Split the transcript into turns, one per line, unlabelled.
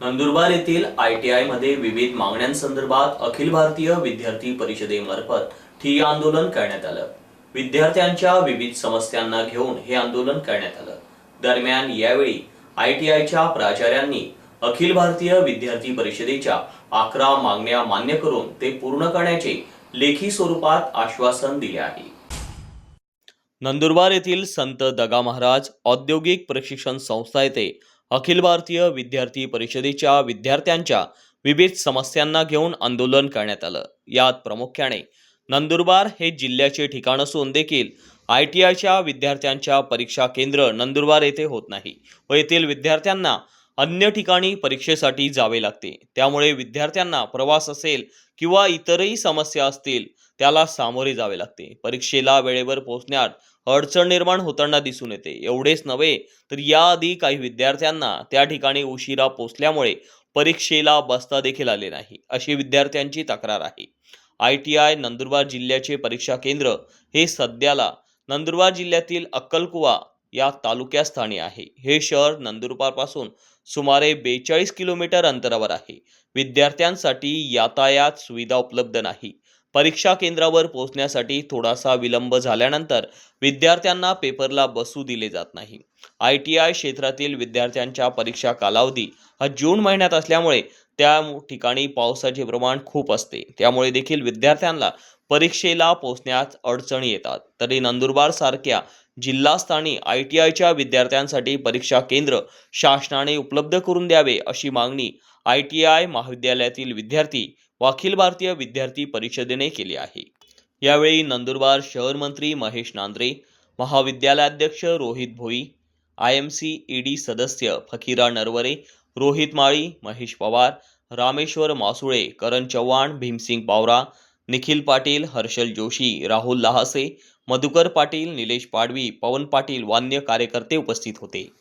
नंदुरबार येथील I T आयमध्ये विविध मागण्यांसंदर्भात अखिल भारतीय विद्यार्थी परिषदेमार्फत ठिय्या आंदोलन करण्यात आलं. विद्यार्थ्यांच्या विविध समस्यांना घेऊन हे आंदोलन करण्यात आलं. दरम्यान यावेळी आय टी आयच्या प्राचार्यांनी अखिल भारतीय विद्यार्थी परिषदेच्या अकरा मागण्या मान्य करून ते पूर्ण करण्याचे लेखी स्वरूपात आश्वासन दिले आहे. नंदुरबार येथील संत दगा महाराज औद्योगिक प्रशिक्षण संस्था येथे अखिल भारतीय विद्यार्थी परिषदेच्या विद्यार्थ्यांच्या विविध समस्यांना घेऊन आंदोलन करण्यात आलं. यात प्रामुख्याने नंदुरबार हे जिल्ह्याचे ठिकाण असून देखील आय टी आयच्या विद्यार्थ्यांच्या परीक्षा केंद्र नंदुरबार येथे होत नाही व येथील विद्यार्थ्यांना अन्य ठिकाणी परीक्षेसाठी जावे लागते. त्यामुळे विद्यार्थ्यांना प्रवास असेल किंवा इतरही समस्या असतील त्याला सामोरे जावे लागते. परीक्षेला वेळेवर पोहोचण्यात अडचण निर्माण होताना दिसून येते. एवढेच नव्हे तर याआधी काही विद्यार्थ्यांना त्या ठिकाणी उशिरा पोचल्यामुळे परीक्षेला बसता देखील आले नाही अशी विद्यार्थ्यांची तक्रार आहे. आय टी आय नंदुरबार जिल्ह्याचे परीक्षा केंद्र हे सध्याला नंदुरबार जिल्ह्यातील अक्कलकुवा या तालुक्यास्थानी आहे. हे शहर नंदुरबारपासून सुमारे बेचाळीस किलोमीटर अंतरावर आहे. विद्यार्थ्यांसाठी यातायात सुविधा उपलब्ध नाही. परीक्षा केंद्रावर पोहोचण्यासाठी थोडासा विलंब झाल्यानंतर विद्यार्थ्यांना पेपरला बसू दिले जात नाही. आय टी आय क्षेत्रातील विद्यार्थ्यांच्या परीक्षा कालावधी हा जून महिन्यात असल्यामुळे त्या ठिकाणी पावसाचे प्रमाण खूप असते. त्यामुळे देखील विद्यार्थ्यांना परीक्षेला पोहोचण्यात अडचणी येतात. तरी नंदुरबार सारख्या जिल्हास्थानी आय टी आयच्या विद्यार्थ्यांसाठी परीक्षा केंद्र शासनाने उपलब्ध करून द्यावे अशी मागणी आय टी आय महाविद्यालयातील विद्यार्थी व अखिल भारतीय विद्यार्थी परिषदेने केली आहे. यावेळी नंदुरबार शहर मंत्री Mahesh Nandre महाविद्यालयाध्यक्ष Rohit Bhoi I M C ED सदस्य फकीरा नरवरे रोहित माळी महेश पवार रामेश्वर मासुळे करण चव्हाण भीमसिंग पावरा निखिल पाटील हर्षल जोशी राहुल लहासे मधुकर पाटील निलेश पाडवी पवन पाटील वान्य कार्यकर्ते उपस्थित होते.